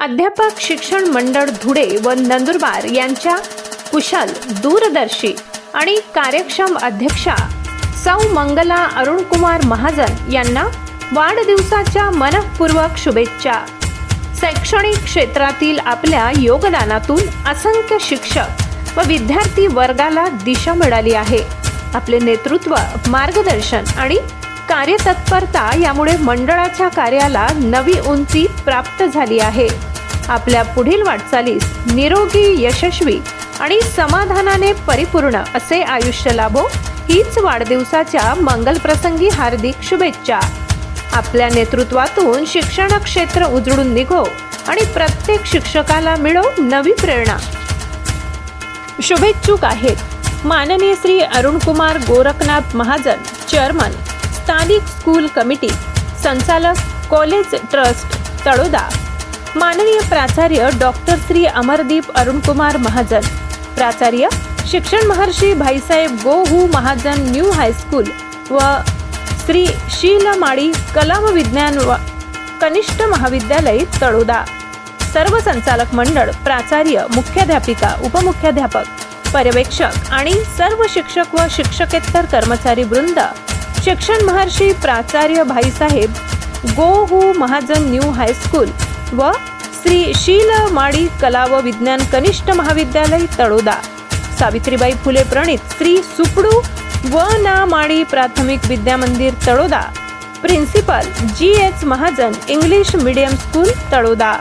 अध्यापक शिक्षण मंडळ धुळे व नंदुरबार यांच्या कुशल दूरदर्शी आणि कार्यक्षम अध्यक्षा सौ मंगला अरुणकुमार महाजन यांना वाढदिवसाच्या मनःपूर्वक शुभेच्छा. शैक्षणिक क्षेत्रातील आपल्या योगदानातून असंख्य शिक्षक व विद्यार्थी वर्गाला दिशा मिळाली आहे. आपले नेतृत्व मार्गदर्शन आणि कार्यतत्परता यामुळे मंडळाच्या कार्याला नवी उंची प्राप्त झाली आहे. आपल्या पुढील वाटचालीस निरोगी यशस्वी आणि समाधानाने परिपूर्ण असे आयुष्य लाभो हीच वाढदिवसाच्या मंगलप्रसंगी हार्दिक शुभेच्छा. आपल्या नेतृत्वातून शिक्षण क्षेत्र उजळून निघो आणि प्रत्येक शिक्षकाला मिळो नवी प्रेरणा. शुभेच्छुक आहेत माननीय श्री अरुणकुमार गोरखनाथ महाजन चेअरमन. स्थानिक स्कूल कमिटी संचालक कॉलेज ट्रस्ट तळोदा. माननीय प्राचार्य डॉक्टर श्री अमरदीप अरुणकुमार महाजन प्राचार्य शिक्षण महर्षी Bhaisaheb Gohu Mahajan new high school व श्री शीलमाळी कला व विज्ञान व कनिष्ठ महाविद्यालय तळोदा. सर्व संचालक मंडळ प्राचार्य मुख्याध्यापिका उपमुख्याध्यापक पर्यवेक्षक आणि सर्व शिक्षक व शिक्षकेतर कर्मचारी वृंद शिक्षण महर्षी प्राचार्य Bhaisaheb Go Hu Mahajan new high school व श्री शीलमाळी कला व विज्ञान कनिष्ठ महाविद्यालय तळोदा. सावित्रीबाई फुले प्रणित श्री सुपडू व ना माडी प्राथमिक विद्यामंदिर Taloda. Principal G H Mahajan English medium school Taloda.